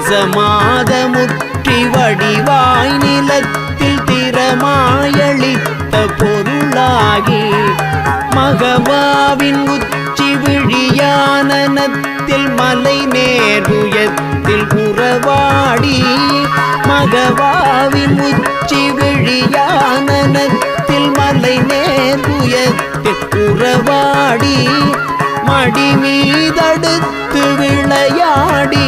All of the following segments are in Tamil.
ரசமாத முற்றி வடிவாய் நிலத்தில் திறமாயளித்த பொருளாகி மகவாவின் உச்சி விழியானனத்தில் மலை நேருயத்தில் புறவாடி மகவாவின் உச்சி விழியானனத்தில் மலை நேருயத்தில் புறவாடி மடி மீதடுத்து விளையாடி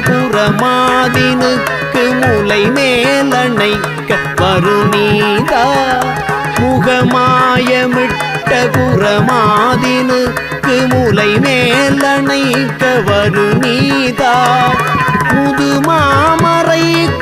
குரமாதினுக்கு முலை மேலணைக்க வருநீதா முகமாயமிட்ட குரமாதினுக்கு முலை மேலணைக்க வருநீதா? முதுமாமறைக்குள் ஒரு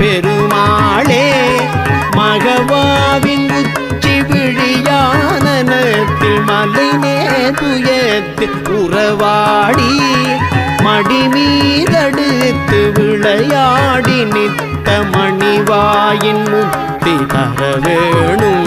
பெருமாளே மகவாவின் உச்சி விழியானத்தில் மலை நேதுயத்தில் உறவாடி மடிமீதடுத்து விளையாடி நித்த மணிவாயின் முத்தி தர வேணும்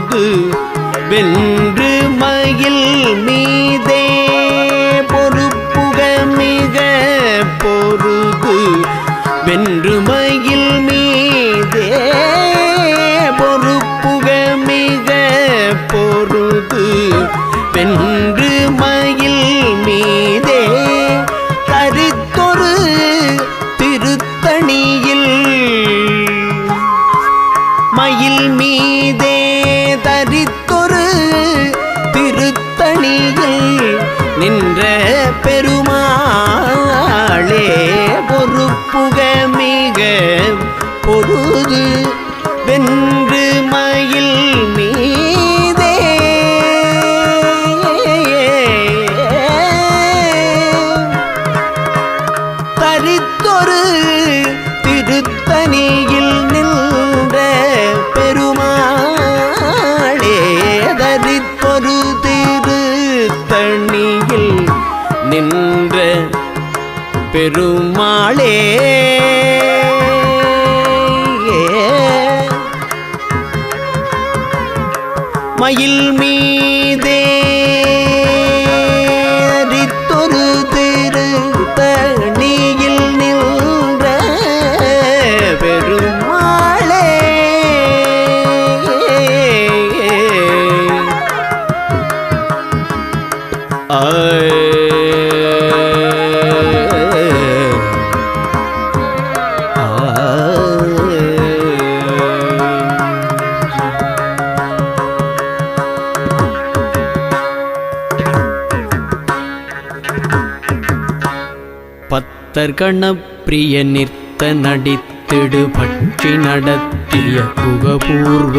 பொழுது வென்று மயில் மீது பெருமாளே. மயில் மீ கணப்பிரிய நிறுத்த நடித்திடு பற்றி நடத்திய புகபூர்வ.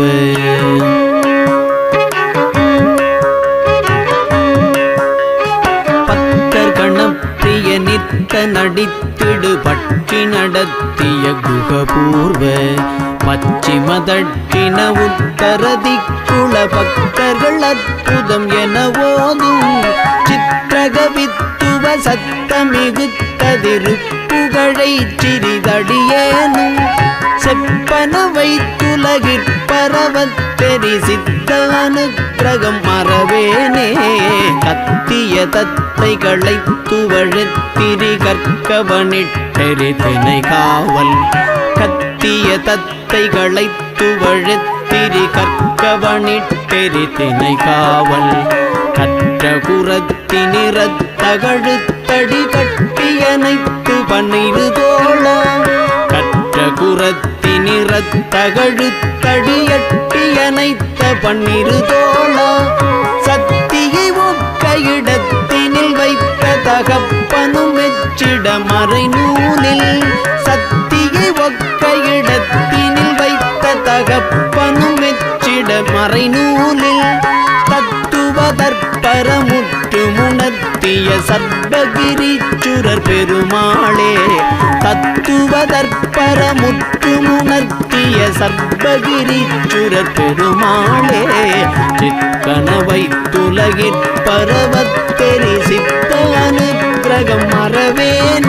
பத்தர் கணப்பிரிய நித்த நடித்திடு பற்றி நடத்திய குகபூர்வ. பச்சிமதட்டின உத்தரதிக்குள பக்தர்கள் அற்புதம் என ஓதும். சித்திரகவித்துவ சத்தமிகுத்ததிரு திருப்புகழை சிறிதடியேனும் செப்பன வைத்துலகிற்பரவத் தெரி சித்த அனுக்கிரகம் மறவேனே. கத்திய தத்தைகளை துவழத்திரி கற்கவனிட்டெறி தினை காவல். கத்திய தத்தைகளை துவழத்திரி கற்கவனிட்டெறி தினை காவல். கற்ற குரத்தினிறத்தகழுத்தடி கட்டியனைத்து பன்னிரு தோழ கற்ற குரத்தி குரத்தினிறத்தகழுத்தடியட்டியனைத்த பன்னிரு தோழ சத்தியை ஒக்க இடத்தினில் வைத்த தகப்பனும் வெச்சிட மறை நூலில் சத்தியை ஒக்க இடத்தினில் வைத்த தகப்பனும் வெச்சிட மறை நூலில் தத்துவதற்பரமுற்று முனத்து முணர்த்திய சர்வகிரிச்சுரர் பெருமாளே தத்துவதற்பரமுற்று முணர்த்திய சர்வகிரிச்சுரர் பெருமாளே சிக்கனவை துலகிற் பரவத்தெரி சித்த அனுகிரகம் மறவேன்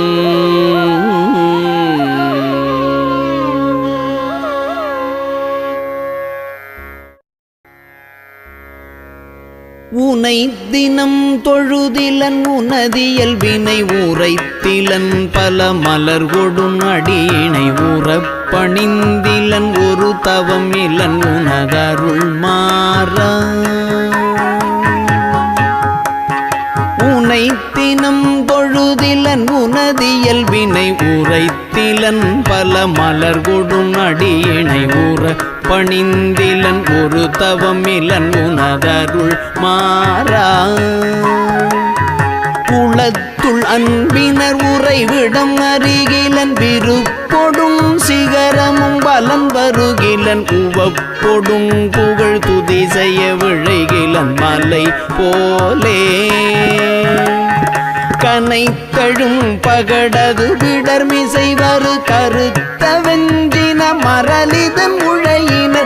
உனை தினம் தொழுதிலன் உனதியல் வினை உரைத்திலன் பல மலர் கொடும் அடியினை உறப்பணிந்திலன் ஒரு தவம் இலன் உனதருள் மாற. உனை தினம் தொழுதிலன் உனதியல் வினை உரைத்திலன் பல மலர் கொடும் அடியினை ஊற பணிந்திலன் ஒரு தவமிலன் உனதருள் மாறா. குளத்துள் அன்பினர் உறைவிடம் அருகிலன் விருப்பொடும் சிகரமும் பலம் வருகிலன் உவப்பொடும் புகழ் துதி செய்ய விழைகிலன் மலை போலே. கனைத்தழும் பகடது விடர்மிசை வரு கருத்த வெஞ்சின மரலிதன்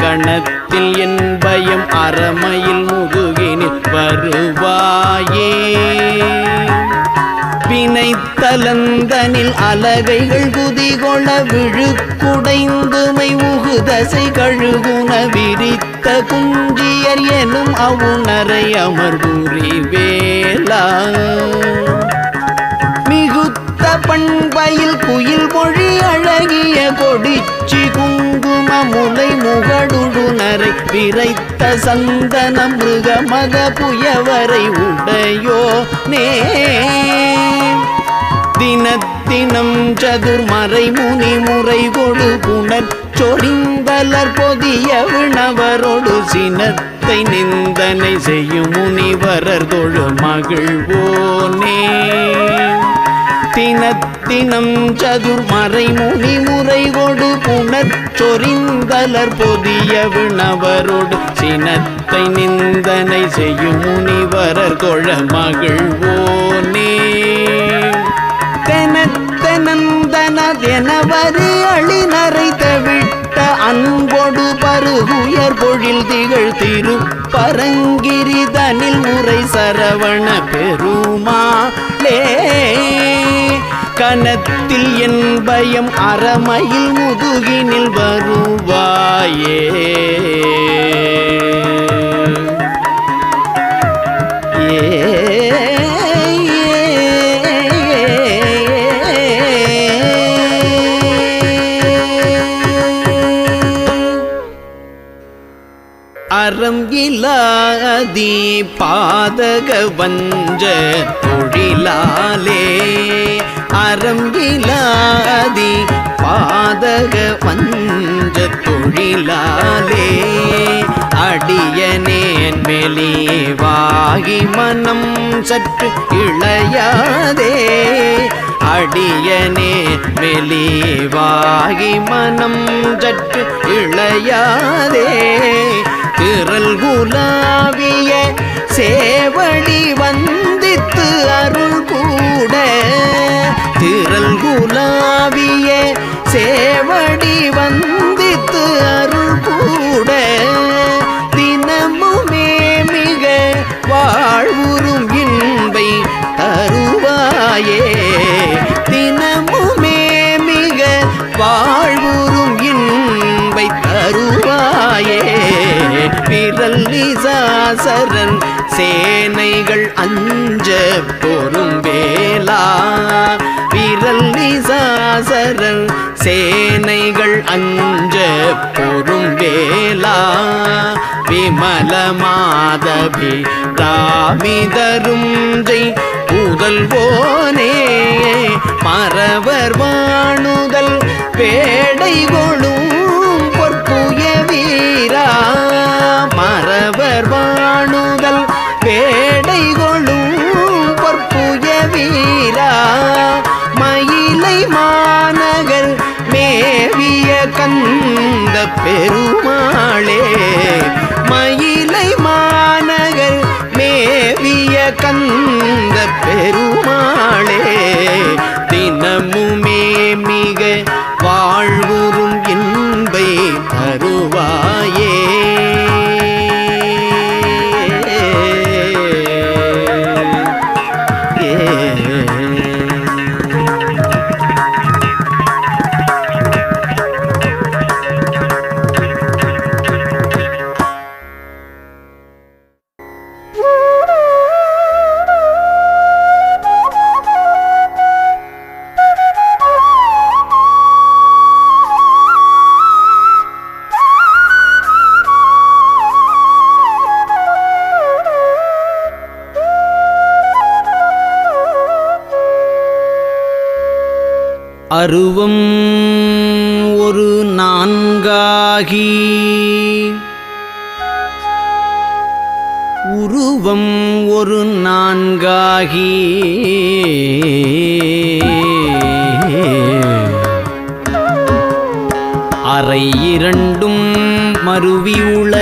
கணத்தில் என் பயம் அறமையில் முதுகினில் வருவாயே வினைத்தலந்தனில் அலகைகள் குதிகொள விழுக்குடைந்துமை உகுதசை கழுகுண விரித்த குஞ்சியர் எனும் அவுணரை அமர்வுரி வேளா மிகுத்த பண்பையில் குயில் மொழி அழகிய கொடிச்சி குங்கும முலை முகடுடுனரை விரைத்த சந்தன மிருக மத புயவரை உடையோ நே. தினத்தினம் சதுர்மறை முனி முறை கொடு புனர் சொரிந்தலர் பொதிய விணவரோடு சினத்தை நிந்தனை செய்யும் முனிவரர் தொழு மகிழ்வோனே. தினத்தினம் சதுர்மறை முனி முறை கொடு புனர் பொதிய விணவரோடு சினத்தை நிந்தனை செய்யும் முனிவரர் கொழ மகிழ்வோனே. தெனத்தனந்தனதெனவரு அழினரை தவிட்ட அன்பொடு பருகுயர் பொழில் திகழ் திரு பரங்கிரிதனில் முறை சரவண பெருமாளே. கனத்தில் என் பயம் அறமையில் முதுகினில் வருவாயே அறம் இலாதி பாதக வஞ்ச தொழிலாலே. அறம்பிலாதி பாதக வஞ்ச தொழிலாலே அடியனேன் வெளிவாகி மனம் சற்று இளையாதே. அடியனே வெளிவாகி மனம் சற்று இளையாதே. திரல் குலாவிய சேவடி வந்தித்து அருள் உலாவிய சேவடி வந்தித்து அருள் கூட தினமுமே மிக வாழ்வுறும் இன்பை தருவாயே. பிறல் நிசாசரன் சேனைகள் அஞ்ச பொறும் வேலா பிறல் நிசாசரன் சேனைகள் அஞ்ச பொறும் வேலா விமல மாதபி ராமிதரும் ஜெய் புதல்வோனே மறவர் வாணுதல் பே அருவம் ஒரு நான்காகி. உருவம் ஒரு நான்காகி. அறை இரண்டும் மருவியுள்ள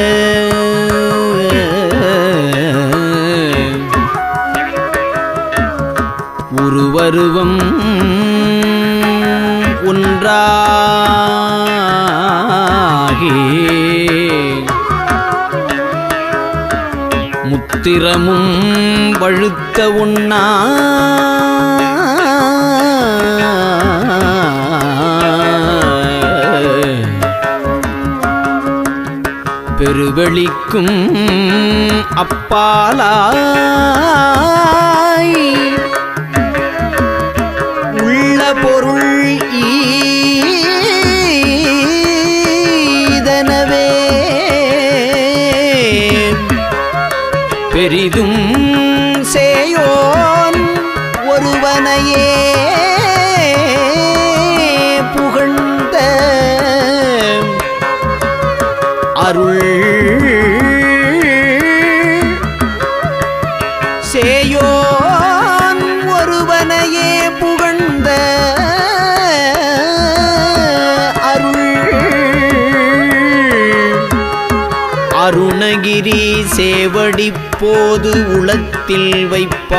முத்திரமும் வழுத்த உண்ணா. பெருவெளிக்கும் அப்பாலாய். இப்போது உளத்தில் வைப்பார்.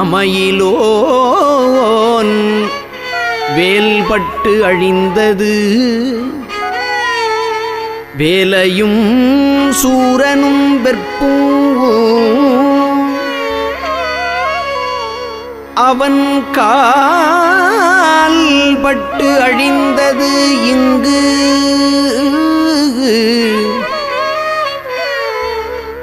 மாமையிலோன் வேல்பட்டு அழிந்தது. வேலையும் சூரனும் வெற்பூ அவன் கால்பட்டு அழிந்தது இங்கு.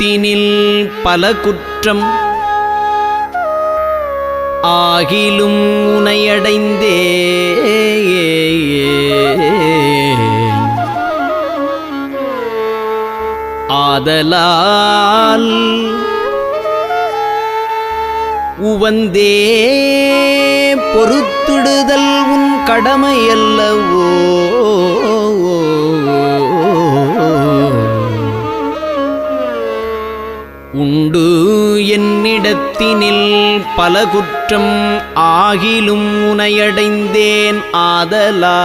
என்னிடத்தினில் பல குற்றம். ஆகிலும் உனையடைந்தே. ஆதலால் உவந்தே பொறுத்துடுதல் உன் கடமையல்லவோ. குற்றத்தினில் பல குற்றம் ஆகிலும் உனையடைந்தேன் ஆதலா.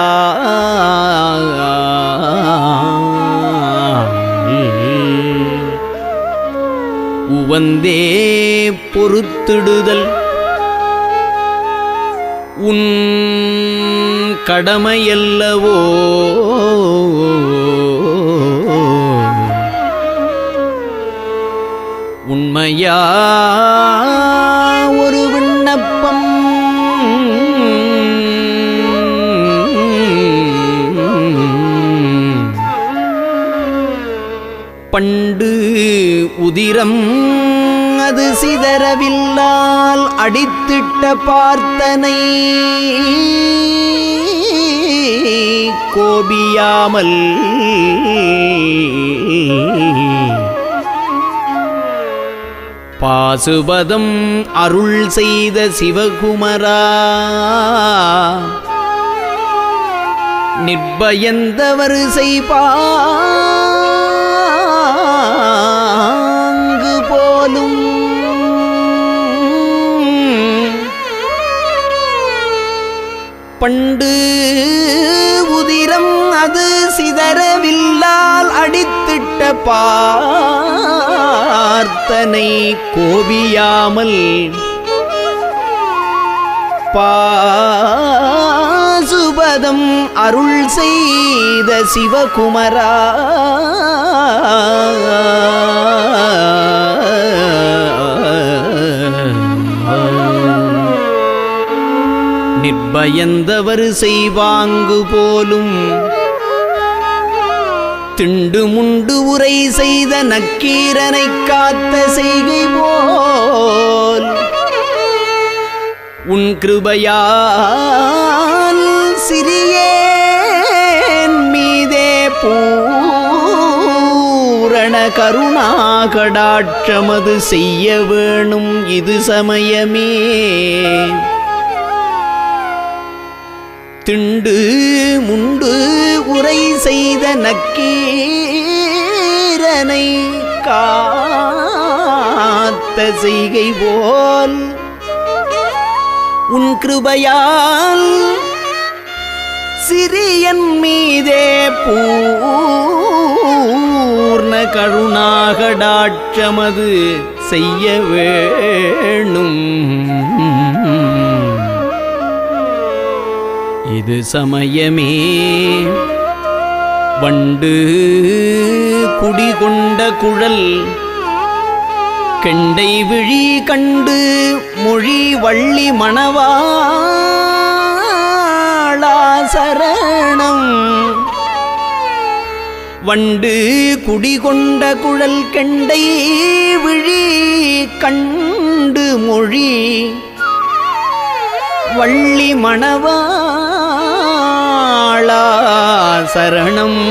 உவந்தே பொறுத்திடுதல். உன் கடமையல்லவோ? உண்மையா பண்டு உதிரம் அது சிதறவில்லால் அடித்திட்ட பார்த்தனை. கோபியாமல் பாசுபதம் அருள் செய்த சிவகுமரா. நிர்பயந்தவர் செய்பாங்கு போலும் பண்டு உதிரம் அது சிதறவில்லால் அடித்திட்ட பார்த்தனை கோபியாமல் பாசுபதம் அருள் செய்த சிவகுமரா. நிர்பயந்தவர் செய்வாங்கு போலும். திண்டு முண்டு உரை செய்த நக்கீரனை காத்த செய்கை போல். உன் கிருபையால் சிறியேன் மீதே பூரண கருணாகடாட்சமது செய்ய வேணும் இது சமயமே. திண்டு முண்டு உரை செய்த நக்கீரனை காத்த செய்கை போல் உன் கிருபையால் சிறியன் மீதே பூர்ண கருணாகடாட்சமது செய்ய வேணும். இது சமயமே. வண்டு குடிகொண்ட குழல் கெண்டை விழி கண்டு மொழி வள்ளி மணவாளா சரணம். வண்டு குடிகொண்ட குழல் கெண்டை விழி கண்டு மொழி வள்ளி மணவா மணவாளா சரணம்.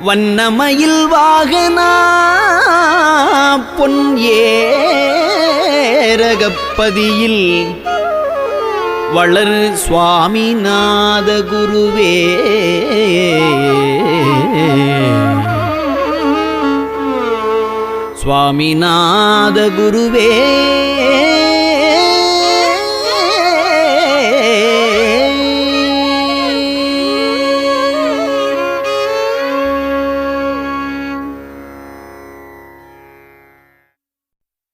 வண்ணமயில் வாகனா பொன் ஏரகப்பதியில் வளர் சுவாமிநாத குருவே. சுவாமிநாத குருவே.